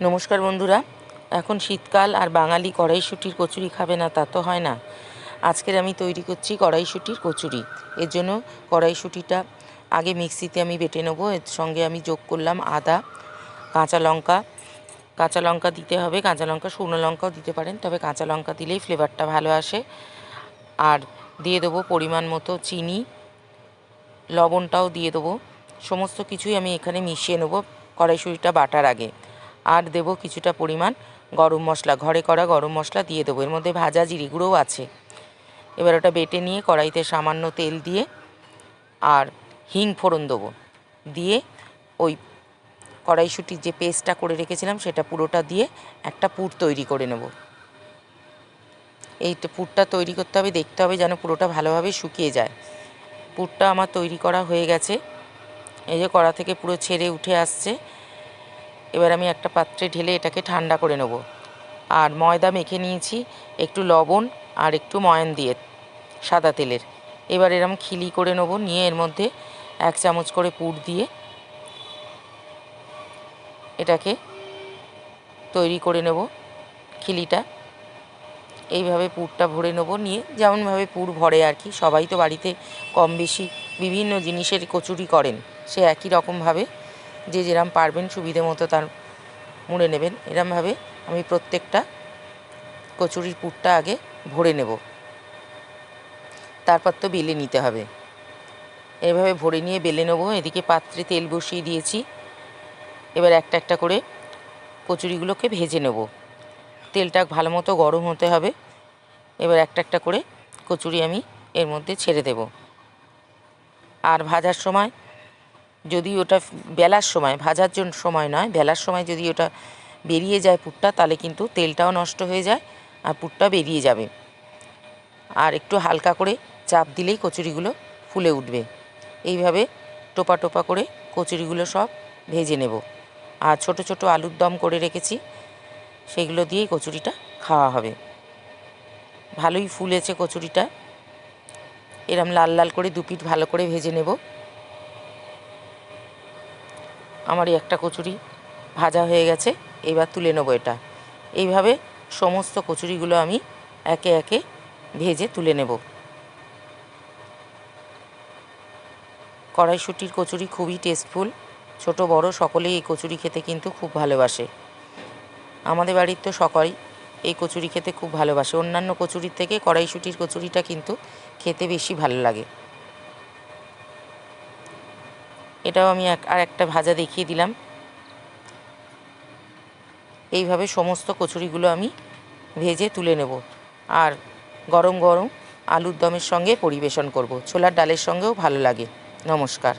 নমস্কার বন্ধুরা। এখন শীতকাল আর বাঙালি কড়াইশুঁটির কচুরি খাবে না, তা তো হয় না। আজকের আমি তৈরি করছি কড়াইশুঁটির কচুরি। এর জন্য কড়াইশুঁটিটা আগে মিক্সিতে আমি বেটে নেব। এর সঙ্গে আমি যোগ করলাম আদা, কাঁচা লঙ্কা। কাঁচা লঙ্কা দিতে হবে, কাঁচা লঙ্কা, শুকনো লঙ্কাও দিতে পারেন, তবে কাঁচা লঙ্কা দিলেই ফ্লেভারটা ভালো আসে। আর দিয়ে দেবো পরিমাণ মতো চিনি, লবণটাও দিয়ে দেবো। সমস্ত কিছুই আমি এখানে মিশিয়ে নেব কড়াইশুঁটিটা বাটার আগে। আর দেবো কিছুটা পরিমাণ গরম মশলা। ঘরে করা গরম মশলা দিয়ে দেবো। এর মধ্যে ভাজা জিরি গুঁড়োও আছে। এবার ওটা বেটে নিয়ে কড়াইতে সামান্য তেল দিয়ে আর হিং ফোড়ন দেবো। দিয়ে ওই কড়াইশুঁটির যে পেস্টটা করে রেখেছিলাম, সেটা পুরোটা দিয়ে একটা পুর তৈরি করে নেব। এই পুরটা তৈরি করতে হবে, দেখতে হবে যেন পুরোটা ভালোভাবে শুকিয়ে যায়। পুরটা আমার তৈরি করা হয়ে গেছে। এই যে কড়া থেকে পুরো ছেড়ে উঠে আসছে। এবার আমি একটা পাত্রে ঢেলে এটাকে ঠান্ডা করে নেব। আর ময়দা মেখে নিয়েছি, একটু লবণ আর একটু ময়ান দিয়ে, সাদা তেলের। এবার এরম খিলি করে নেব, নিয়ে এর মধ্যে এক চামচ করে পুর দিয়ে এটাকে তৈরি করে নেব, খিলিটা। এইভাবে পুরটা ভরে নেব, নিয়ে যেমনভাবে পুর ভরে আর কি, সবাই তো বাড়িতে কম বেশি বিভিন্ন জিনিসের কচুরি করেন, সে একই রকমভাবে যে যেরম পারবেন সুবিধে মতো তার মুড়ে নেবেন। এরমভাবে আমি প্রত্যেকটা কচুরির পুরটা আগে ভরে নেব। তারপর তো বেলে নিতে হবে। এভাবে ভরে নিয়ে বেলে নেব। এদিকে পাত্রে তেল বসিয়ে দিয়েছি। এবার একটা একটা করে কচুরিগুলোকে ভেজে নেব। তেলটা ভালো মতো গরম হতে হবে। এবার একটা একটা করে কচুরি আমি এর মধ্যে ছেড়ে দেব। আর ভাজার সময় যদি ওটা বেলার সময়, ভাজার জন্য সময় নয়, বেলার সময় যদি ওটা বেরিয়ে যায় পুরটা, তাহলে কিন্তু তেলটাও নষ্ট হয়ে যায় আর পুরটা বেরিয়ে যাবে। আর একটু হালকা করে চাপ দিলেই কচুরিগুলো ফুলে উঠবে। এইভাবে টোপা টোপা করে কচুরিগুলো সব ভেজে নেব। আর ছোট ছোট আলুর দম করে রেখেছি, সেগুলো দিয়েই কচুরিটা খাওয়া হবে। ভালোই ফুলেছে কচুরিটা। এরম লাল লাল করে দু পিঠ ভালো করে ভেজে নেব। আমার এই একটা কচুরি ভাজা হয়ে গেছে, এবার তুলে নেব এটা। এইভাবে সমস্ত কচুরিগুলো আমি একে একে ভেজে তুলে নেব। কড়াইশুটির কচুরি খুবই টেস্টফুল, ছোট বড় সকলেই এই কচুরি খেতে কিন্তু খুব ভালোবাসে। আমাদের বাড়ির তো সকলেই এই কচুরি খেতে খুব ভালোবাসে। অন্যান্য কচুরির থেকে কড়াইশুটির কচুরিটা কিন্তু খেতে বেশি ভালো লাগে। এটাও আমি আর একটা ভাজা দেখিয়ে দিলাম। এইভাবে সমস্ত কচুরিগুলো আমি ভেজে তুলে নেব আর গরম গরম আলুর দমের সঙ্গে পরিবেশন করব। ছোলার ডালের সঙ্গেও ভালো লাগে। নমস্কার।